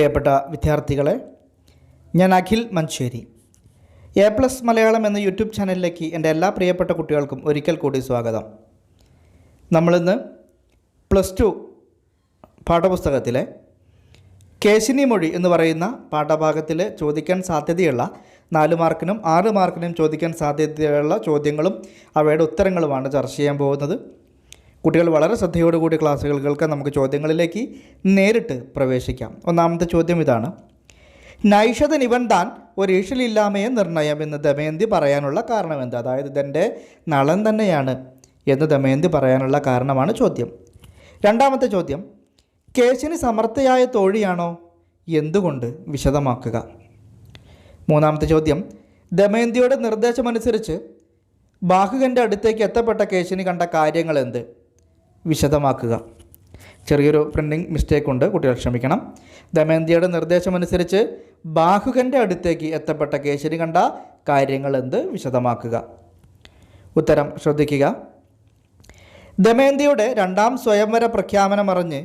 പ്രിയപ്പെട്ട വിദ്യാർത്ഥികളെ ഞാൻ അഖിൽ മഞ്ചേരി എ പ്ലസ് മലയാളം എന്ന യൂട്യൂബ് ചാനലിലേക്ക് എന്റെ എല്ലാ പ്രിയപ്പെട്ട കുട്ടികൾക്കും ഒരിക്കൽ കൂടി സ്വാഗതം. നമ്മളിന്ന് പ്ലസ് ടു പാഠപുസ്തകത്തിലെ കേശിനി മൊഴി എന്ന് പറയുന്ന പാഠഭാഗത്തിൽ ചോദിക്കാൻ സാധ്യതയുള്ള നാല് മാർക്കിനും ആറ് മാർക്കിനും ചോദിക്കാൻ സാധ്യതയുള്ള ചോദ്യങ്ങളും അവയുടെ ഉത്തരങ്ങളുമാണ് ചർച്ച ചെയ്യാൻ പോകുന്നത്. കുട്ടികൾ വളരെ ശ്രദ്ധയോടുകൂടി ക്ലാസ്സുകൾ കേൾക്കാൻ നമുക്ക് ചോദ്യങ്ങളിലേക്ക് നേരിട്ട് പ്രവേശിക്കാം. ഒന്നാമത്തെ ചോദ്യം ഇതാണ്. നൈഷത നിബന്ധാൻ ഒരു ഈഷിലില്ലാമയെ നിർണയം എന്ന് ദമയന്തി പറയാനുള്ള കാരണം എന്ത്? അതായത് ഇതെന്റെ നളൻ തന്നെയാണ് എന്ന് ദമയന്തി പറയാനുള്ള കാരണമാണ് ചോദ്യം. രണ്ടാമത്തെ ചോദ്യം. കേശിന് സമർത്ഥയായ തോഴിയാണോ? എന്തുകൊണ്ട്? വിശദമാക്കുക. മൂന്നാമത്തെ ചോദ്യം. ദമയന്തിയുടെ നിർദ്ദേശമനുസരിച്ച് ബാഹുകന്റെ അടുത്തേക്ക് എത്തപ്പെട്ട കേശിന് കണ്ട കാര്യങ്ങൾ എന്ത്? വിശദമാക്കുക. ചെറിയൊരു പ്രിന്റിംഗ് മിസ്റ്റേക്ക് ഉണ്ട് കുട്ടികൾ ക്ഷമിക്കണം. ദമയന്തിയുടെ നിർദ്ദേശമനുസരിച്ച് ബാഹുകന്റെ അടുത്തേക്ക് എത്തപ്പെട്ട കേശരി കണ്ട കാര്യങ്ങൾ എന്ത്? വിശദമാക്കുക. ഉത്തരം ശ്രദ്ധിക്കുക. ദമയന്തിയുടെ രണ്ടാം സ്വയംവര പ്രഖ്യാപനം അറിഞ്ഞ്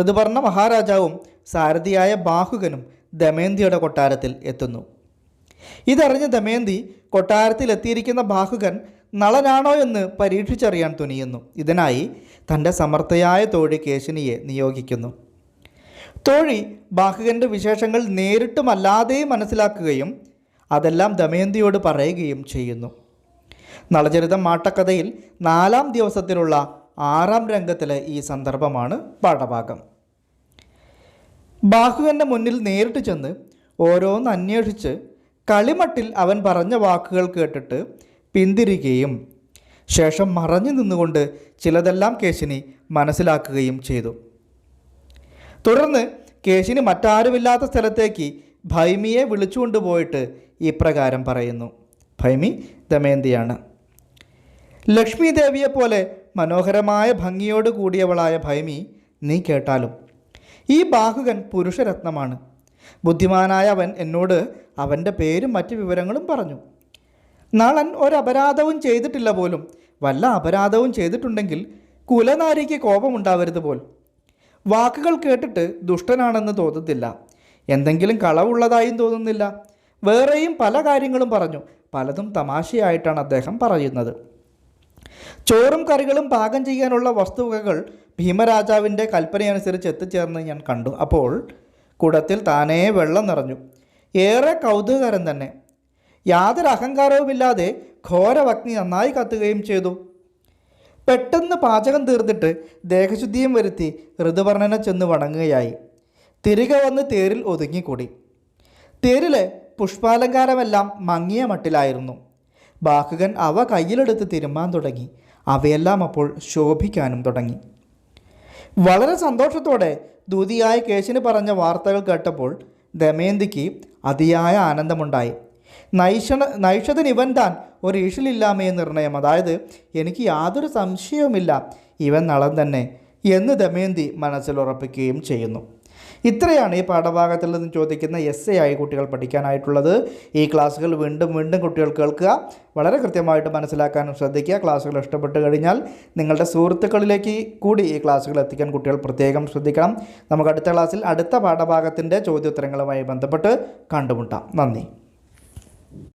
ഋതുപർണ മഹാരാജാവും സാരഥിയായ ബാഹുകനും ദമയന്തിയുടെ കൊട്ടാരത്തിൽ എത്തുന്നു. ഇതറിഞ്ഞ് ദമയന്തി കൊട്ടാരത്തിൽ എത്തിയിരിക്കുന്ന ബാഹുകൻ നളനാണോ എന്ന് പരീക്ഷിച്ചറിയാൻ തുനിയുന്നു. ഇതിനായി തന്റെ സമർത്ഥയായ തോഴി കേശിനിയെ നിയോഗിക്കുന്നു. തോഴി ബാഹുകന്റെ വിശേഷങ്ങൾ നേരിട്ടുമല്ലാതെയും മനസ്സിലാക്കുകയും അതെല്ലാം ദമയന്തിയോട് പറയുകയും ചെയ്യുന്നു. നളചരിതം മാട്ടക്കഥയിൽ നാലാം ദിവസത്തിലുള്ള ആറാം രംഗത്തിലെ ഈ സന്ദർഭമാണ് പാഠഭാഗം. ബാഹുവിന്റെ മുന്നിൽ നേരിട്ട് ചെന്ന് ഓരോന്ന് അന്വേഷിച്ച് കളിമട്ടിൽ അവൻ പറഞ്ഞ വാക്കുകൾ കേട്ടിട്ട് പിന്തിരികയും ശേഷം മറഞ്ഞു നിന്നുകൊണ്ട് ചിലതെല്ലാം കേശിനി മനസ്സിലാക്കുകയും ചെയ്തു. തുടർന്ന് കേശിനി മറ്റാരുമില്ലാത്ത സ്ഥലത്തേക്ക് ഭൈമിയെ വിളിച്ചുകൊണ്ടുപോയിട്ട് ഇപ്രകാരം പറയുന്നു. ഭൈമി ദമയന്തിയാണ്. ലക്ഷ്മി ദേവിയെപ്പോലെ മനോഹരമായ ഭംഗിയോട് കൂടിയവളായ ഭൈമി നീ കേട്ടാലും ഈ ബാഹുകൻ പുരുഷരത്നമാണ്. ബുദ്ധിമാനായ അവൻ എന്നോട് അവന്റെ പേരും മറ്റ് വിവരങ്ങളും പറഞ്ഞു. നളൻ ഒരപരാധവും ചെയ്തിട്ടില്ല പോലും. വല്ല അപരാധവും ചെയ്തിട്ടുണ്ടെങ്കിൽ കുലനാരിക്ക് കോപമുണ്ടാവരുത് പോൽ. വാക്കുകൾ കേട്ടിട്ട് ദുഷ്ടനാണെന്ന് തോന്നത്തില്ല. എന്തെങ്കിലും കളവുള്ളതായും തോന്നുന്നില്ല. വേറെയും പല കാര്യങ്ങളും പറഞ്ഞു. പലതും തമാശയായിട്ടാണ് അദ്ദേഹം പറയുന്നത്. ചോറും കറികളും പാകം ചെയ്യാനുള്ള വസ്തുവകകൾ ഭീമരാജാവിന്റെ കൽപ്പനയനുസരിച്ച് എത്തിച്ചേർന്ന് ഞാൻ കണ്ടു. അപ്പോൾ കുടത്തിൽ താനേ വെള്ളം നിറഞ്ഞു. ഏറെ കൗതുകകരം തന്നെ. യാതൊരു അഹങ്കാരവുമില്ലാതെ ഘോരവഗ്നി നന്നായി കത്തുകയും ചെയ്തു. പെട്ടെന്ന് പാചകം തീർന്നിട്ട് ദേഹശുദ്ധിയും വരുത്തി ഋതുവർണനെ ചെന്ന് വണങ്ങുകയായി. തിരികെ വന്ന് തേരിൽ ഒതുങ്ങിക്കൂടി. തേരിലെ പുഷ്പാലങ്കാരമെല്ലാം മങ്ങിയ മട്ടിലായിരുന്നു. ബാഹുകൻ അവ കയ്യിലെടുത്ത് തിരുമ്മാൻ തുടങ്ങി. അവയെല്ലാം അപ്പോൾ ശോഭിക്കാനും തുടങ്ങി. വളരെ സന്തോഷത്തോടെ ദൂതിയായ കേശിന് പറഞ്ഞ വാർത്തകൾ കേട്ടപ്പോൾ ദമയന്തിക്ക് അതിയായ ആനന്ദമുണ്ടായി. നൈഷണ നൈഷതൻ ഇവൻ താൻ ഒരു ഈഷിലില്ലാമേ നിർണയം. അതായത് എനിക്ക് യാതൊരു സംശയവുമില്ല. ഇവൻ നളൻ തന്നെ എന്ന് ദമയന്തി മനസ്സിൽ ഉറപ്പിക്കുകയും ചെയ്യുന്നു. ഇത്രയാണ് ഈ പാഠഭാഗത്തിൽ നിന്ന് ചോദിക്കുന്ന എസ് എ ആയി കുട്ടികൾ പഠിക്കാനായിട്ടുള്ളത്. ഈ ക്ലാസ്സുകൾ വീണ്ടും വീണ്ടും കുട്ടികൾ കേൾക്കുക. വളരെ കൃത്യമായിട്ട് മനസ്സിലാക്കാനും ശ്രദ്ധിക്കുക. ക്ലാസ്സുകൾ ഇഷ്ടപ്പെട്ട് കഴിഞ്ഞാൽ നിങ്ങളുടെ സുഹൃത്തുക്കളിലേക്ക് കൂടി ഈ ക്ലാസ്സുകൾ എത്തിക്കാൻ കുട്ടികൾ പ്രത്യേകം ശ്രദ്ധിക്കണം. നമുക്ക് അടുത്ത ക്ലാസ്സിൽ അടുത്ത പാഠഭാഗത്തിന്റെ ചോദ്യോത്തരങ്ങളുമായി ബന്ധപ്പെട്ട് കണ്ടുമുട്ടാം. നന്ദി.